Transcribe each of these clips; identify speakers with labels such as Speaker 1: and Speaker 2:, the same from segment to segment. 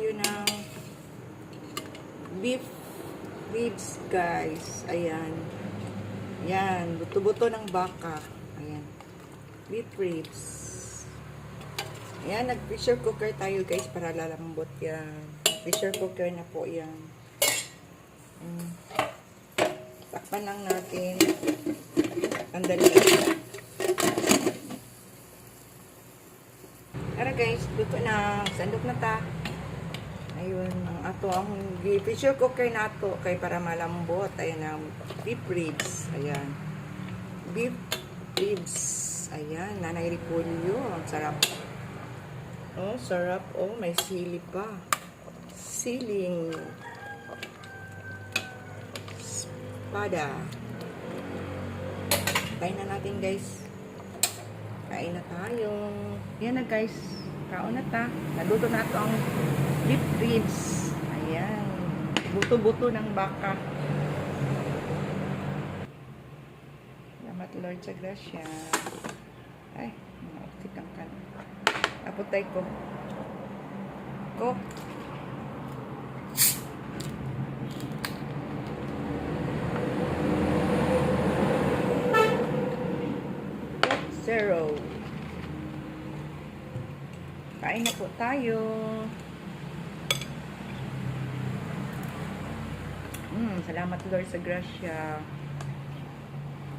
Speaker 1: tayo ng beef ribs, guys. Ayan. Ayan. Buto-buto ng baka. Ayan. Beef ribs. Ayan, nag-pressure cooker tayo, guys, para lalambot yan. Pressure cooker na po yan. Mm. Takpan lang natin. Sandali. Tara guys, luto na. Sandok na ta. Ayun, ato ang pressure cooker na to kay para malambot. Ayan ang beef ribs. Ayan. Beef ribs. Ayan, nanay repolyo. Ang sarap. Oh, sarap. Oh, may sili pa. Siling. Espada. Kain na natin guys. Kain na tayo. Yan na guys. Kaon na ta. Naluto na ito ang beef ribs. Ayan. Buto-buto ng baka. Salamat Lord sa grasya. Ay, maupit ang kan. Apotay ko. Ko. Zero. Kain na po tayo. Mm, salamat Lord sa grasya.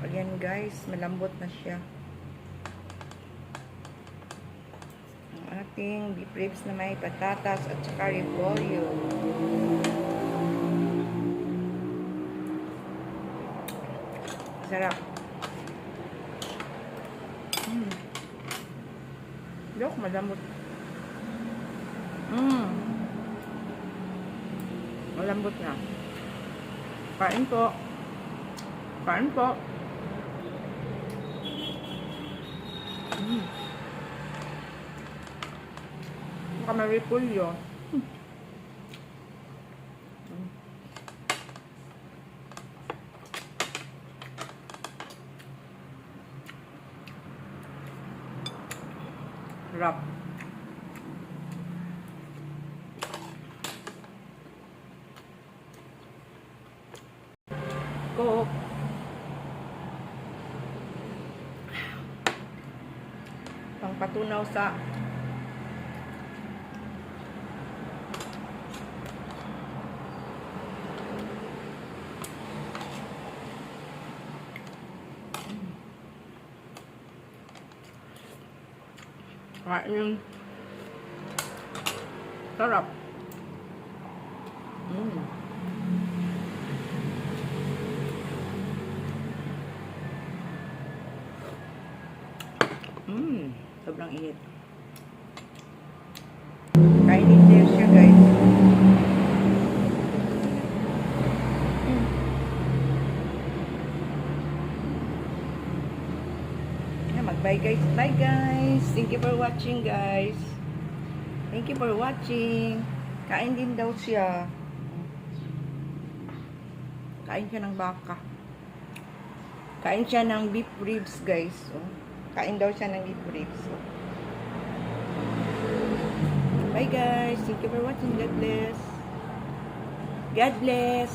Speaker 1: Ayan guys, malambot na siya. Ang ating beef ribs na may patatas at saka repolyo. Sarap. Mm. Yok, malambot. Mm. Malambot na. Kain po. Kain po. Mm. Baka may repolyo. Hmm. Mm. Sarap. Coke. Pangpatunaw sa Kain. Sarap. Mm. Mm. Sobrang init. Kainin din siya guys. Mm. Yeah, mag-bye guys. Bye guys. Thank you for watching guys. Thank you for watching. Kain din daw siya. Kain siya ng baka. Kain siya ng beef ribs guys. Oh. Kain daw siya ng ribs. Oh. Bye guys. Thank you for watching. God bless. God bless.